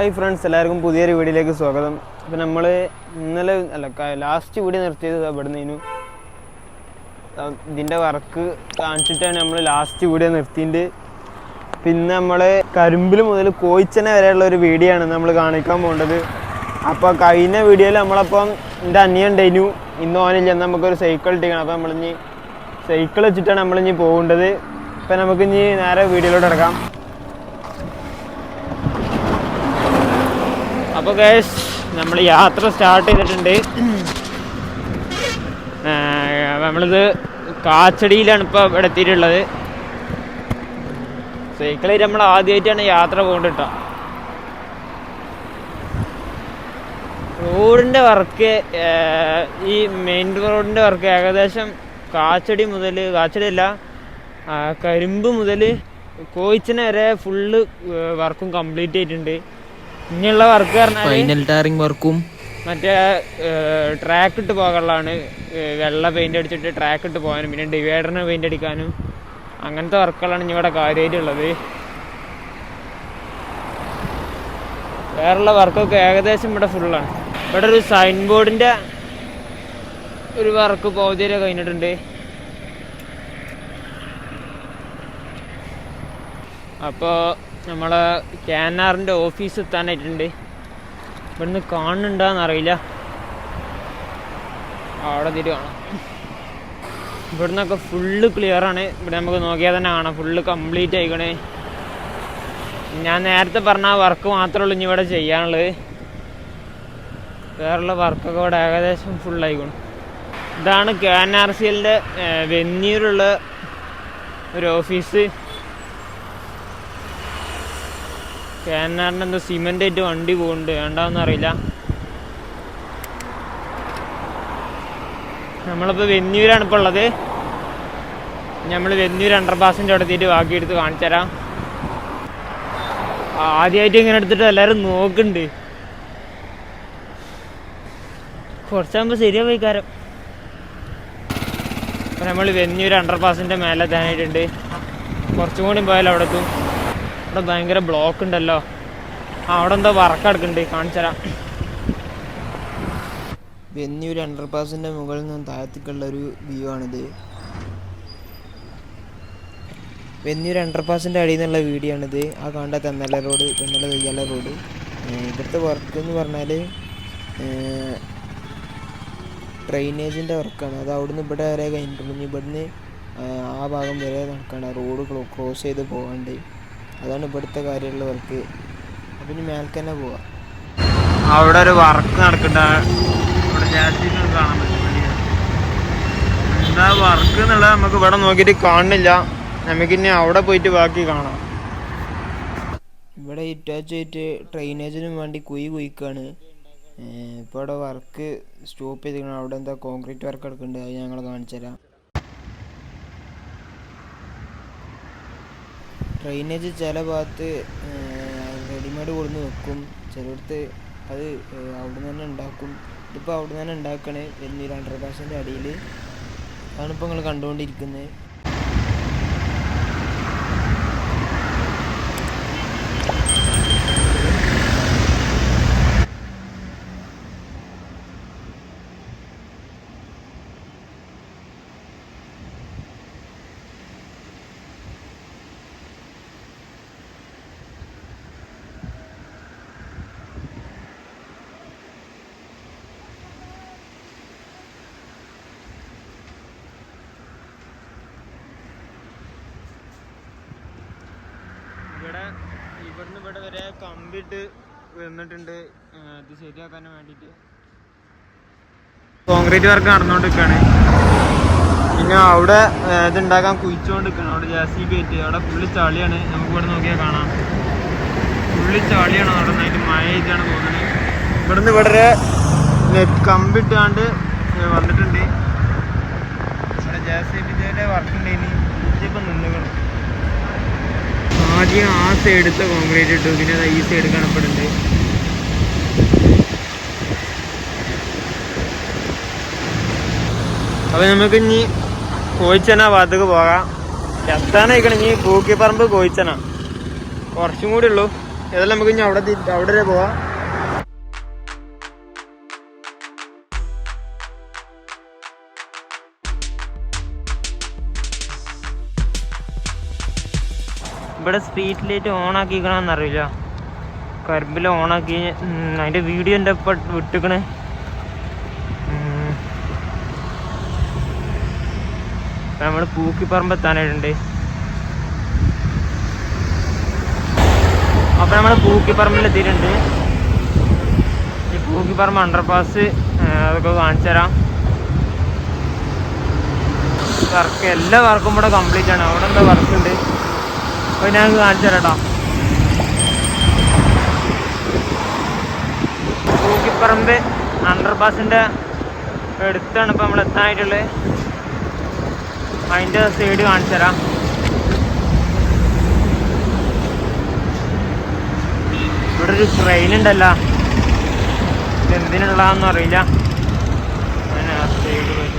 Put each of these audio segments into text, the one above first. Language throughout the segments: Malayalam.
ഹായ് ഫ്രണ്ട്സ് എല്ലാവർക്കും പുതിയൊരു വീഡിയോയിലേക്ക് സ്വാഗതം. അപ്പം നമ്മൾ ഇന്നലെ അല്ല ലാസ്റ്റ് വീഡിയോ നിർത്തിയത് അവിടുന്ന് നിന്നു ഇതിന്റെ വർക്ക് കാണിച്ചിട്ടാണ് നമ്മൾ ലാസ്റ്റ് വീഡിയോ നിർത്തിയിട്ട് പിന്നെ നമ്മൾ കരിമ്പിൽ മുതൽ കോയിച്ചനെ വരെയുള്ള ഒരു വീഡിയോ ആണ് നമ്മൾ കാണിക്കാൻ പോകേണ്ടത് അപ്പോൾ കഴിഞ്ഞ വീഡിയോയിൽ നമ്മളപ്പം എന്റെ അനിയൻ ഡെനു ഇന്ന് ഓനില്ല നമുക്കൊരു സൈക്കിൾ ഇട്ടിക്കണം അപ്പോൾ നമ്മളിനി സൈക്കിൾ വെച്ചിട്ടാണ് നമ്മളിനി പോകേണ്ടത്. ഇപ്പം നമുക്ക് ഇനി നേരെ വീഡിയോയിലോട്ട് ഇറക്കാം അപ്പോൾ ഗൈസ് നമ്മൾ യാത്ര സ്റ്റാർട്ട് ചെയ്തിട്ടുണ്ട്. നമ്മളിത് കാച്ചടിയിലാണ് ഇപ്പോൾ ഇവിടെ എത്തിയിട്ടുള്ളത്. സൈക്കിളിൽ നമ്മൾ ആദ്യമായിട്ടാണ് യാത്ര പോകേണ്ടിട്ടോ റോഡിന്റെ വർക്ക് ഈ മെയിൻ റോഡിന്റെ വർക്ക് ഏകദേശം കാച്ചടി മുതൽ കാച്ചടിയല്ല കരിമ്പ് മുതൽ കോയിച്ചിനെ വരെ ഫുള്ള് വർക്കും കംപ്ലീറ്റ് ചെയ്തിട്ടുണ്ട് ഇനിയുള്ള വർക്ക് ഫൈനൽ ടാറിംഗ് വർക്കും മറ്റേ ട്രാക്ക് ഇട്ട് പോകാനുള്ളതാണ്. വെള്ള പെയിന്റ് അടിച്ചിട്ട് ട്രാക്ക് ഇട്ട് പോകാനും പിന്നെ ഡിവൈഡറിന് പെയിന്റ് അടിക്കാനും. അങ്ങനത്തെ വർക്കുകളാണ് ഇനി ഇവിടെ കാര്യമായിട്ടുള്ളത്. വേറെയുള്ള വർക്കൊക്കെ ഏകദേശം ഇവിടെ ഫുള്ളാണ് ഇവിടെ ഒരു സൈൻ ബോർഡിന്റെ ഒരു വർക്ക് പൗതിരെ കഴിഞ്ഞിട്ടുണ്ട്. അപ്പോൾ നമ്മളെ ആറിന്റെ ഓഫീസ് എത്താനായിട്ടുണ്ട്. ഇവിടുന്ന് കാണുന്നുണ്ടോന്നറിയില്ല അവിടെ തിരി കാണാം. ഇവിടുന്നൊക്കെ ഫുള്ള് ക്ലിയർ ആണ്. ഇവിടെ നമുക്ക് നോക്കിയാൽ തന്നെ കാണാം. ഫുള്ള് കംപ്ലീറ്റ് ആയിക്കണേ. ഞാൻ നേരത്തെ പറഞ്ഞ വർക്ക് മാത്രമേ ഉള്ളൂ ഇനി ഇവിടെ ചെയ്യാനുള്ളത്. വേറെയുള്ള വർക്കൊക്കെ ഇവിടെ ഏകദേശം ഫുൾ ആയിക്കണം. ഇതാണ് കെ എൻ ആർ സി എല്ലിന്റെ വെന്നീരുള്ള ഒരു ഓഫീസ് കെ എൻ ആറിന്റെ എന്തോ സിമെന്റ് ആയിട്ട് വണ്ടി പോകുന്നുണ്ട് വേണ്ടാന്ന് അറിയില്ല. നമ്മളിപ്പോൾ വെന്നൂരാണ് ഇപ്പോൾ ഉള്ളത്. നമ്മൾ വെന്നൂർ അണ്ടർപാസിന്റെ അവിടെ എത്തിയിട്ട് ബാക്കി എടുത്ത് കാണിച്ചു തരാം. ആദ്യമായിട്ട് ഇങ്ങനെ എടുത്തിട്ട് എല്ലാവരും നോക്കുന്നുണ്ട്. കുറച്ചാകുമ്പോൾ ശരിയാവും വൈകാരം നമ്മൾ വെന്നൂർ അണ്ടർപാസിന്റെ മേലെ എത്താനായിട്ടുണ്ട്. കുറച്ചും കൂടി പോയാൽ അവിടെ എത്തും. അവിടെ ഭയങ്കര ബ്ലോക്ക് ഉണ്ടല്ലോ. അവിടെ എന്തോ വർക്ക് എടുക്കണ്ടേ കാണിച്ചു തരാം. വെന്നിയൂർ അണ്ടർപാസിന്റെ മുകളിൽ നിന്ന് താഴത്തേക്കുള്ള ഒരു വ്യൂ ആണിത്. വെന്നിയൂർ അണ്ടർപാസിന്റെ അടിയിൽ നിന്നുള്ള വീഡിയോ ആണിത്. ആ കണ്ട തെന്നല റോഡ് തെന്നല തെയ്യാല റോഡ് ഇവിടുത്തെ വർക്ക് എന്ന് പറഞ്ഞാൽ ഡ്രെയിനേജിന്റെ വർക്കാണ് അത് അവിടുന്ന് ഇവിടെ വരെ കഴിഞ്ഞിട്ടുള്ളൂ ഇവിടുന്ന് ആ ഭാഗം വരെ നടക്കണം. റോഡ് ക്രോസ് ചെയ്ത് പോകാണ്ട്. അതാണ് ഇവിടുത്തെ കാര്യമുള്ള വർക്ക് അപ്പം ഇനി മേൽക്ക് തന്നെ പോവാം. അവിടെ ഒരു വർക്ക് നടക്കുന്നുണ്ട്. ഇവിടെ ജാസ്തിക്ക് കാണാൻ പറ്റും. എന്താ വർക്ക് എന്നുള്ളത് നമുക്ക് ഇവിടെ നോക്കിയിട്ട് കാണുന്നില്ല. നമുക്കിനി അവിടെ പോയിട്ട് ബാക്കി കാണാം. ഇവിടെ ഇറ്റാച്ച് ആയിട്ട് ഡ്രെയിനേജിനും വേണ്ടി കുയി കുഴിക്കാണ്. ഇപ്പോൾ അവിടെ വർക്ക് സ്റ്റോപ്പ് ചെയ്തിരിക്കണം. അവിടെ എന്താ കോൺക്രീറ്റ് വർക്ക് എടുക്കുന്നുണ്ട് അത് ഞങ്ങൾ കാണിച്ചു തരാം ഡ്രെയിനേജ് ചില ഭാഗത്ത് റെഡിമെയ്ഡ് കൊടുന്ന് വെക്കും. ചിലയിടത്ത് അത് അവിടെ നിന്ന് തന്നെ ഉണ്ടാക്കും ഇതിപ്പോൾ അവിടെ നിന്ന് തന്നെ ഉണ്ടാക്കണേ എന്നീ രണ്ടര പാസിന്റെ അടിയിൽ അതാണ് ഇപ്പോൾ നിങ്ങൾ കണ്ടുകൊണ്ടിരിക്കുന്നത് ഇവിടെ ഇവിടുന്ന് ഇവിടെ വരെ കമ്പിട്ട് വന്നിട്ടുണ്ട്. ഇത് ശരിയാക്കാൻ വേണ്ടിയിട്ട്. കോൺക്രീറ്റ് വർക്ക് നടന്നുകൊണ്ടിരിക്കുകയാണ് പിന്നെ അവിടെ ഏർ ഇത് ഉണ്ടാക്കാൻ കുഴിച്ചുകൊണ്ടിരിക്കുകയാണ് അവിടെ ജെ സി ബി അവിടെ ഫുള്ള് ചളിയാണ്. നമുക്ക് ഇവിടെ നോക്കിയാൽ കാണാം. ഫുള്ള് ചളിയാണ് അവിടെ നന്നായിട്ട് മഴ ചെയ്താണ് തോന്നുന്നത്. ഇവിടുന്ന് ഇവിടെ നെറ്റ് കമ്പിട്ടാണ്ട് വന്നിട്ടുണ്ട്. സൈഡത്തെ കോൺക്രീറ്റ് ഇട്ടു. പിന്നെ ഈ സൈഡ് കാണപ്പെടുന്നുണ്ട്. അപ്പൊ നമുക്ക് ഇനി കോയിച്ചന ഭാഗത്തേക്ക് പോകാം. എത്താനായിക്കണം ഇനി പൂക്കിപ്പറമ്പ് കോയിച്ചന കുറച്ചും കൂടി ഉള്ളൂ. ഏതായാലും നമുക്ക് ഇനി അവിടെ അവിടെ വരെ പോവാം. ഇവിടെ സ്ട്രീറ്റ് ലൈറ്റ് ഓൺ ആക്കിക്കണമെന്ന് അറിയില്ല കർബിൽ ഓൺ ആക്കി അതിന്റെ വീഡിയോ എന്റെ ഇപ്പം വിട്ടിക്കണേ. നമ്മൾ പൂക്കിപ്പറമ്പ് എത്താനായിട്ടുണ്ട്. അപ്പൊ നമ്മൾ പൂക്കിപ്പറമ്പിൽ എത്തിയിട്ടുണ്ട്. ഈ പൂക്കിപ്പറമ്പ് അണ്ടർപാസ് അതൊക്കെ കാണിച്ചു തരാം വർക്ക് എല്ലാ വർക്കും ഇവിടെ കംപ്ലീറ്റ് ആണ്. അവിടെ എന്താ വർക്ക് ഉണ്ട് അപ്പൊ ഞാൻ കാണിച്ചു തരാം കേട്ടോ പൂക്കിപ്പറമ്പ് അണ്ടർപാസിന്റെ എടുത്താണ് ഇപ്പൊ നമ്മൾ എത്താനായിട്ടുള്ളത്. അതിന്റെ സൈഡ് കാണിച്ചു തരാം. ഇവിടെ ഒരു ട്രെയിൻ ഉണ്ടല്ലോ. എന്തിനുള്ള അറിയില്ല അങ്ങനെ ആ side പോയിട്ട്.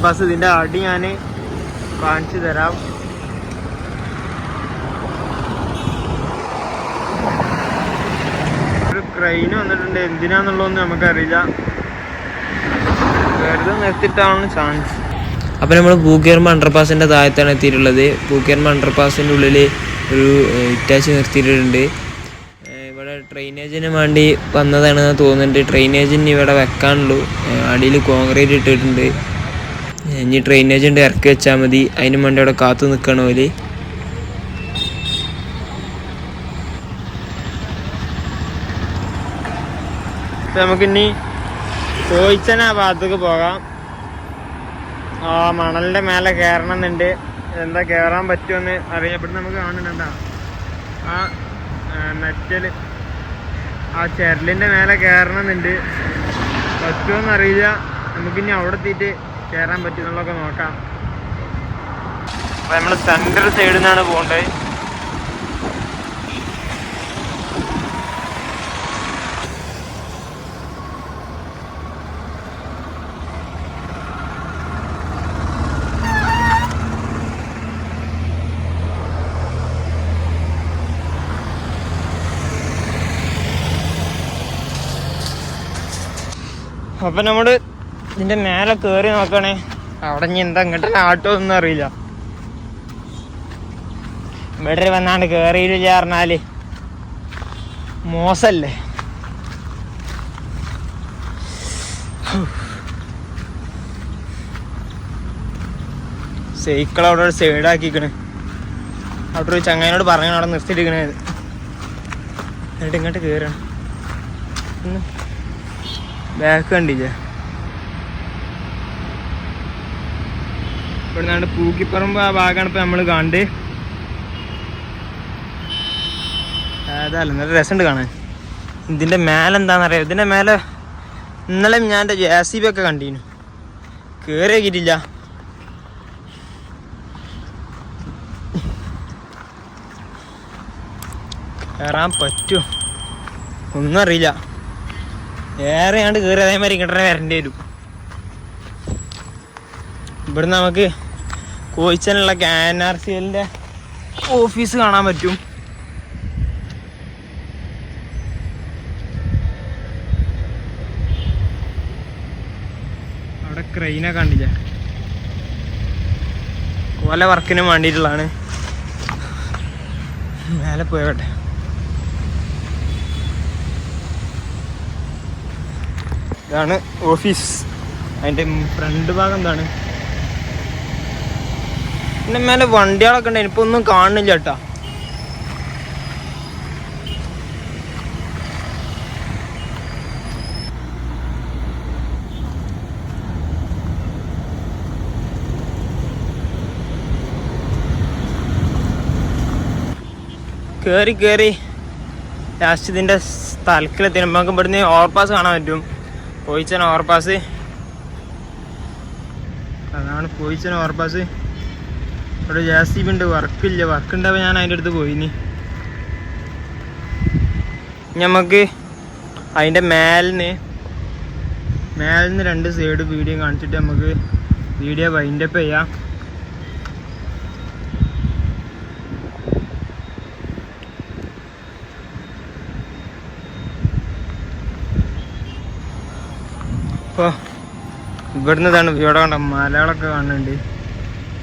ഇതാണ് ഇതിന്റെ അടി ഞാൻ കാണിച്ചു തരാം. ഒരു ക്രെയിൻ വന്നിട്ടുണ്ട്. എന്തിനാന്നുള്ളതൊന്നും നമുക്കറിയില്ല. വെറുതെ നിർത്തിയിട്ടാണ് ചാൻസ് അപ്പോൾ നമ്മൾ പൂക്കേർമ അണ്ടർപാസിന്റെ താഴത്താണ് എത്തിയിട്ടുള്ളത്. പൂക്കേർമ അണ്ടർപാസിന്റെ ഉള്ളിൽ ഒരു ഇറ്റാച്ച് നിർത്തിയിട്ടുണ്ട്. ഇവിടെ ഡ്രെയിനേജിന് വേണ്ടി വന്നതാണെന്ന് തോന്നുന്നുണ്ട്. ഡ്രെയിനേജിന് ഇവിടെ വെക്കാനുള്ളൂ. അടിയിൽ കോൺക്രീറ്റ് ഇട്ടിട്ടുണ്ട്. ഇനി ഡ്രെയിനേജ് ഉണ്ട് ഇറക്കി വെച്ചാൽ മതി. അതിന് വേണ്ടി അവിടെ കാത്തു നിൽക്കണ ഇപ്പൊ നമുക്കിനി കോയിച്ചന ആ ഭാഗത്തേക്ക് പോകാം. ആ മണലിന്റെ മേലെ കയറണം എന്നുണ്ട് എന്താ കയറാൻ പറ്റുമെന്ന് അറിയപ്പെടുന്ന നമുക്ക് കാണുന്നുണ്ടാ ആ മെറ്റൽ ആ ചെരലിന്റെ മേലെ കയറണം എന്നുണ്ട് പറ്റുമോന്ന് അറിയില്ല. നമുക്കിനി അവിടെ എത്തിയിട്ട് കയറാൻ പറ്റുന്നുള്ളതൊക്കെ നോക്കാം. നമ്മൾ സെന്റർ സൈഡിൽ നിന്നാണ് പോകേണ്ടത് അപ്പൊ നമ്മൾ ഇതിന്റെ മേലെ കേറി നോക്കണേ. അവിടെ ഇനി എന്താ ഇങ്ങോട്ട് ആട്ടോ ഒന്നും അറിയില്ല. ഇവിടെ വന്നാണ്ട് കേറിയില്ല പറഞ്ഞാൽ. മോശല്ലേ? സൈക്കിൾ അവിടെ ഒരു സൈഡാക്കിക്കണ് അവിടെ ഒരു ചങ്ങാനോട് പറഞ്ഞു അവിടെ നിർത്തിയിട്ടിരിക്കണേ. എന്നിട്ട് ഇങ്ങോട്ട് കയറണം ബാക്ക് കണ്ടില്ലേ? ഇവിടെ പൂക്കിപ്പറമ്പ് ആ ഭാഗമാണ് ഇപ്പൊ നമ്മൾ കണ്ട് അതല്ല നല്ല രസമുണ്ട് കാണാൻ. ഇതിന്റെ മേലെ എന്താണെന്നറിയാം ഇതിന്റെ മേലെ ഇന്നലെ ഞാൻ എന്റെ ജെ സി ബി ഒക്കെ കണ്ടീനു. കേറിയാക്കിയിട്ടില്ല കയറാൻ പറ്റുമോ ഒന്നും അറിയില്ല. ഏറെ ആണ്ട് കയറി അതേമാതിരി ഇങ്ങോട്ടേ വരേണ്ടി വരും. ഇവിടുന്ന് നമുക്ക് കോയിച്ചനുള്ള എൻ ആർ സി എല്ലിന്റെ ഓഫീസ് കാണാൻ പറ്റും. അവിടെ ക്രെയിനെ കണ്ടില്ല? കോല വർക്കിന് വേണ്ടിയിട്ടുള്ളതാണ്. മേലെ പോയോട്ടെ ഇതാണ് ഓഫീസ് അതിന്റെ ഫ്രണ്ട് ഭാഗം എന്താണ്? പിന്നെ മേലെ വണ്ടികളൊക്കെ ഉണ്ട്. ഇപ്പൊ ഒന്നും കാണുന്നില്ല കേട്ടാ. കേറി കേറി. ലാസ്റ്റ് ഇതിന്റെ സ്ഥലത്തിലെത്തി നമുക്ക് ഇവിടുന്ന് ഓവർപാസ് കാണാൻ പറ്റും. പോയിച്ചാൻ ഓവർപാസ് അതാണ് പോയിച്ചന ഓവർപാസ് ഇവിടെ ജെ സി ബി ഉണ്ട് വർക്കില്ല. വർക്ക് ഉണ്ടാവുക ഞാൻ അതിന്റെ അടുത്ത് പോയിനി. നമുക്ക് അതിന്റെ മേലിന് മേലിന്ന് രണ്ട് സൈഡ് വീഡിയോ കാണിച്ചിട്ട് നമുക്ക് വീഡിയോ വൈൻഡപ്പ് ചെയ്യാം. ഇപ്പോൾ ഇവിടുന്ന് ഇതാണ് ഇവിടെ കണ്ട മലകളൊക്കെ കാണുന്നുണ്ട്.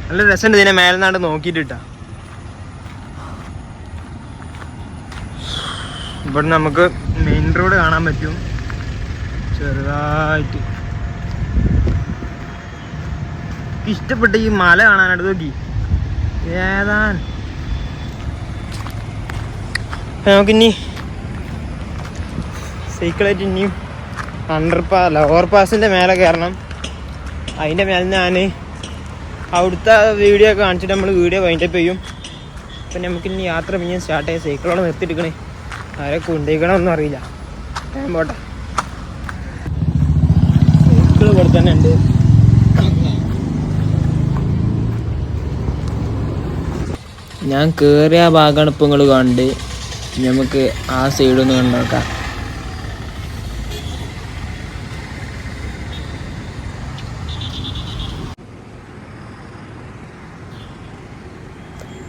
നല്ല രസമുണ്ട് ഇതിനെ മേലെന്നാണ്ട് നോക്കിയിട്ടാ ഇവിടെ നമുക്ക് മെയിൻ റോഡ് കാണാൻ പറ്റും. ചെറുതായിട്ട്. ഇഷ്ടപ്പെട്ട ഈ മല കാണാനായിട്ട് നോക്കി. ഏതാൻ നമുക്കിനി സൈക്കിളായിട്ട് ഇനിയും അണ്ടർ പാ ലോവർ പാസിന്റെ മേലെ കയറണം. അതിന്റെ മേലെ ഞാൻ അവിടുത്തെ വീഡിയോ കാണിച്ചിട്ട് നമ്മൾ വീഡിയോ വൈൻഡപ്പ് ചെയ്യും. അപ്പം നമുക്ക് ഇനി യാത്ര പിന്നെ സ്റ്റാർട്ട് ചെയ്യാം. സൈക്കിളോടെ നിർത്തിയെടുക്കണേ ആരെ കൊണ്ടുപോയിക്കണമെന്നും അറിയില്ല. ഞാൻ പോട്ടെ. സൈക്കിൾ ഇവിടെ തന്നെ ഉണ്ട്. ഞാൻ കയറിയ ഭാഗമാണ് കണ്ട്. നമുക്ക് ആ സൈഡൊന്ന് കണ്ടോക്കാം.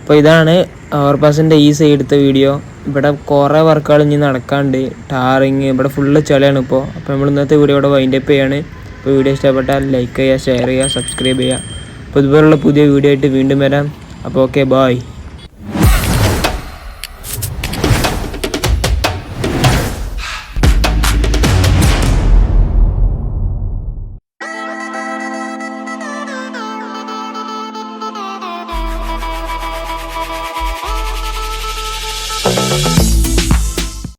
അപ്പോൾ ഇതാണ് ഓവർപാസിന്റെ ഈ സൈഡ് എടുത്ത വീഡിയോ ഇവിടെ കുറേ വർക്കുകൾ ഇനി നടക്കാണ്ട്. ടാറിങ് ഇവിടെ ഫുള്ള് ചെളിയാണ് ഇപ്പോൾ അപ്പോൾ നമ്മൾ ഇന്നത്തെ വീഡിയോ ഇവിടെ വൈൻഡപ്പ് ചെയ്യാണ്. അപ്പോൾ വീഡിയോ ഇഷ്ടപ്പെട്ടാൽ ലൈക്ക് ചെയ്യുക ഷെയർ ചെയ്യുക സബ്സ്ക്രൈബ് ചെയ്യുക. അപ്പോൾ ഇതുപോലുള്ള പുതിയ വീഡിയോ ആയിട്ട് വീണ്ടും വരാം. അപ്പോൾ ഓക്കെ ബായ്